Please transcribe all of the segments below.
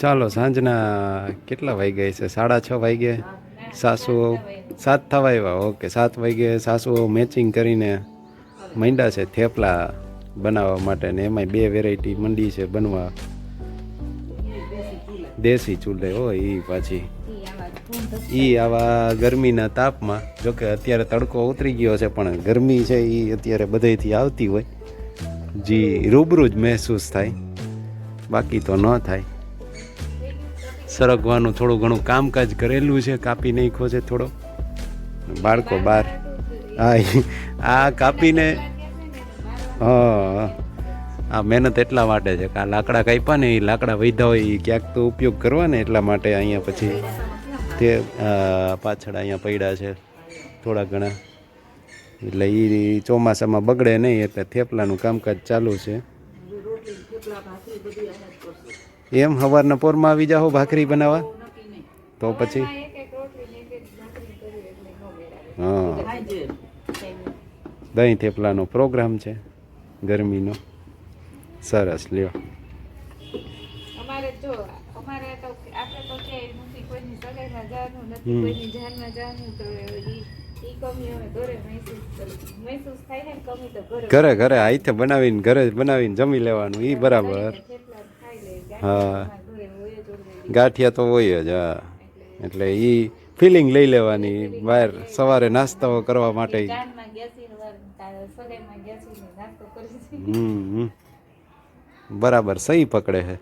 ચાલો, સાંજના કેટલા વાગ્યા છે? સાડા છ વાગે સાસુ સાત થવા આવ્યા. ઓકે, સાત વાગે સાસુઓ મેચિંગ કરીને મંડ્યા છે થેપલા બનાવવા માટે ને એમાંય બે વેરાયટી મંડી છે બનવા. દેશી ચૂલે હોય એ પાછી. એ આવા ગરમીના તાપમાં, જોકે અત્યારે તડકો ઉતરી ગયો છે, પણ ગરમી છે એ અત્યારે બધેથી આવતી હોય. જે, રૂબરૂ જ મહેસૂસ થાય. બાકી તો ન થાય. સરગવાનું થોડું ઘણું કામકાજ કરેલું છે, કાપી નાખ્યો છે થોડો. બાળકો બાર. હા આ કાપીને, હા, આ મહેનત એટલા માટે છે કે આ લાકડા કાપ્યા ને એ લાકડા વૈધા હોય એ ક્યાંક તો ઉપયોગ કરવા ને એટલા માટે અહીંયા પછી તે પાછળ અહીંયા પડ્યા છે થોડા ઘણા. એટલે એ ચોમાસામાં બગડે નહીં, એટલે થેપલાનું કામકાજ ચાલુ છે. એમ સવારના પોરમાં આવી જાઓ ભાખરી બનાવવા? તો પછી? હા. દહીં થેપલાનો પ્રોગ્રામ છે ગરમીનો. સરસ લ્યો. ઘરે ઘરે ઘરે બનાવીને ઘરે બનાવીને જમી લેવાનું એ બરાબર કરીને થેપલા ખાઈ લે હા. ગાંઠિયા તો હોય જ હા એટલે એ ફિલિંગ લઈ લેવાની બહાર સવારે નાસ્તાઓ કરવા માટે. બરાબર સહી પકડે છે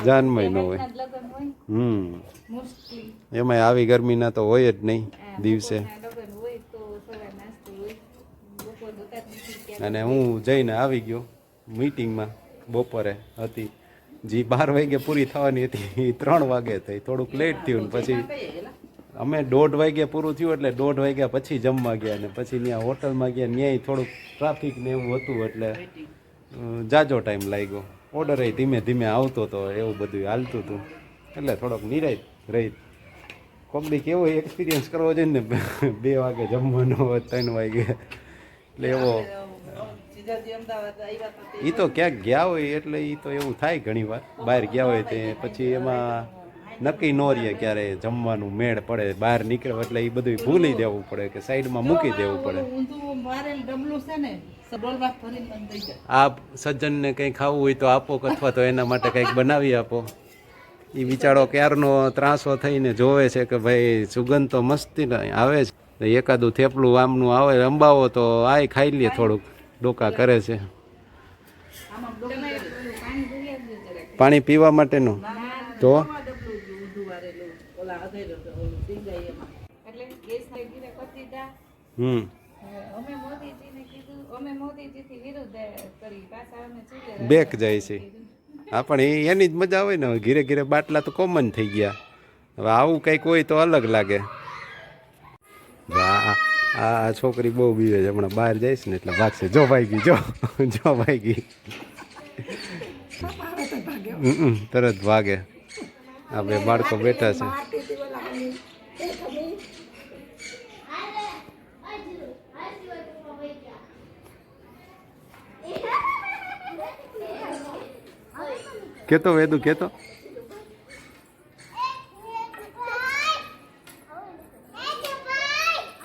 જાનમાંય ન હોય. હમ એમાંય આવી ગરમીના તો હોય જ નહીં દિવસે લગ્ન હોય તો સવાર નાસ્તો હોય બપોર દુકાન નથી ત્યાં અને હું જઈને આવી ગયો મીટિંગમાં બપોરે હતી. જે બાર વાગે પૂરી થવાની હતી. એ ત્રણ વાગે થઈ. થોડુંક લેટ થયું ને પછી અમે દોઢ વાગે પૂરું થયું એટલે દોઢ વાગ્યા પછી જમવા ગયા ને પછી ત્યાં હોટલમાં ગયા. ત્યાંય થોડુંક ટ્રાફિક ને એવું હતું એટલે જાજો ટાઈમ લાગ્યો. ઓર્ડર એ ધીમે ધીમે આવતો હતો એવું બધું હાલતું હતું. એટલે થોડોક નિરાય રહી. કોકડી કેવો એક્સપિરિયન્સ કરવો જોઈએ ને, બે વાગે જમવાનો ત્રણ વાગે. એટલે એવો એ તો ક્યાંક ગયા હોય એટલે એ તો એવું થાય ઘણી વાર. બહાર ગયા હોય તે પછી એમાં નક્કી ન રહીએ ક્યારે જમવાનું મેળ પડે બહાર નીકળે એટલે એ બધું ભૂલી દેવું પડે કે સાઈડમાં મૂકી દેવું પડે. આપ સજ્જનને કંઈ ખાવું હોય તો આપો અથવા તો એના માટે કંઈક બનાવી આપો. એ બિચારો ક્યારનો ત્રાસો થઈને જોવે છે કે ભાઈ સુગંધ તો મસ્તી આવે છે એકાદું થેપલું આમનું આવે રંબાવો તો આય ખાઈ લે થોડુંક. ડોકા કરે છે. પાણી પીવા માટેનું? તો? હમ. બેક જાય છે. હા પણ એ એની જ મજા હોય ને હવે ઘીરે ઘીરે બાટલા તો કોમન થઈ ગયા. હવે આવું કંઈક હોય તો અલગ લાગે. આ- છોકરી બહુ બીવે છે, હમણાં બહાર જઈશ ને એટલે ભાગશે. જો ભાઈ ગઈ જો જો ભાઈ ગઈ તરત ભાગે. આ બે બાળકો બેઠા છે. કેતો વેદુ, કેતો?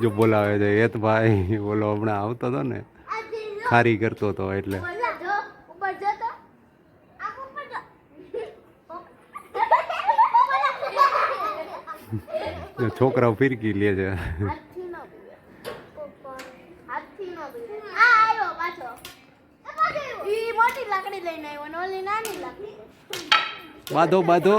જો બોલાવે છે એ તો ભાઈ બોલો હમણાં આવતો હતો ને ખારી કરતો હતો એટલે. છોકરાઓ ફિરકી લે છે. મોટી લાકડી લઈને આવ્યો ને નાની લાકડી. બાંધો બાંધો.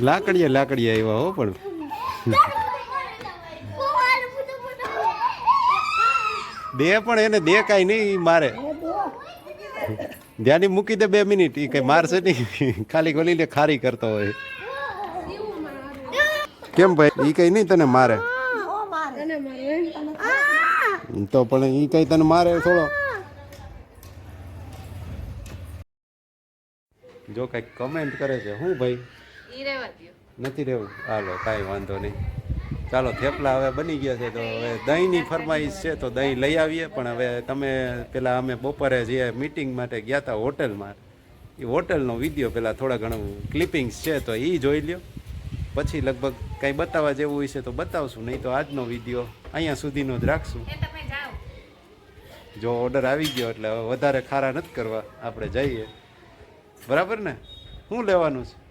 લાકડીએ લાકડીએ આવ્યા હો પણ. દે પણ એને દે કાંઈ નહીં મારે. ધ્યાની મૂકી દે બે મિનિટ એ કંઈ મારશે નહીં. ખાલી ગોલી લે ખારી કરતો હોય. કેમ ભાઈ એ કંઈ નહીં તને મારે? તો પણ એ કંઈ તને મારે થોડો? જો કંઈક કમેન્ટ કરે છે. હું ભાઈ? નથી રહેવું. હાલો કાંઈ વાંધો નહીં. ચાલો થેપલા હવે બની ગયા છે તો હવે દહીંની ફરમાઈશ છે તો દહીં લઈ આવીએ. પણ હવે તમે પેલા અમે બપોરે જે મિટિંગ માટે ગયા હતા હોટલમાં એ હોટલનો વીડિયો પેલા થોડા ઘણું ક્લિપિંગ્સ છે તો એ જોઈ લ્યો. પછી લગભગ કંઈ બતાવવા જેવું હશે તો બતાવશું નહીં તો આજનો વીડિયો અહીંયા સુધીનો જ રાખશું. જો ઓર્ડર આવી ગયો એટલે હવે વધારે ખારા નથી કરવા. આપણે જઈએ. બરાબર ને? શું લેવાનું છે?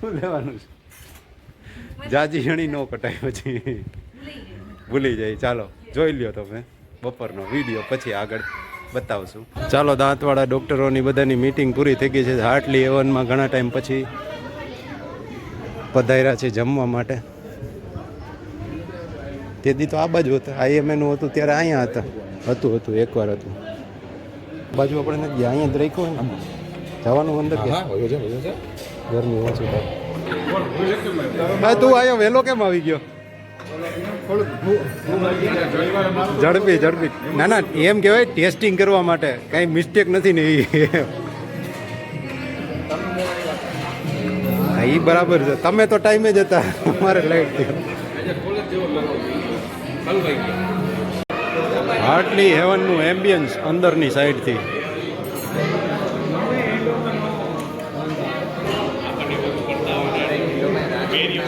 શું લેવાનું છે? જાજી જણી ન કટાય પછી. ભૂલી જાય. ચાલો જોઈ લ્યો તમે બપોરનો વીડિયો પછી આગળ બતાવશું. ચાલો દાંતવાળા ડૉક્ટરોની બધાની મીટિંગ પૂરી થઈ ગઈ છે. હાટલી એવનમાં ઘણા ટાઈમ પછી પધાર્યા છે જમવા માટે. તે દી તો આ બાજુ હતા. આઈએમએનું હતું ત્યારે અહીંયા હતા. હતું હતું એકવાર હતું. બાજુ આપણે નથી અહીંયા જ રાખ્યું હોય ને? જવાનું અંદર ગરમી ઓછી થાય. હા, તું આવ્યો વહેલો કેમ આવી ગયો? ઝડપી ઝડપી. ના ના, એમ કહેવાય ટેસ્ટિંગ કરવા માટે. કાંઈ મિસ્ટેક નથી ને એ બરાબર છે. તમે તો ટાઈમે જ હતા. મારે લાઈટ હાર્ટલી હેવનનું એમ્બિયન્સ અંદરની સાઈડથી Manny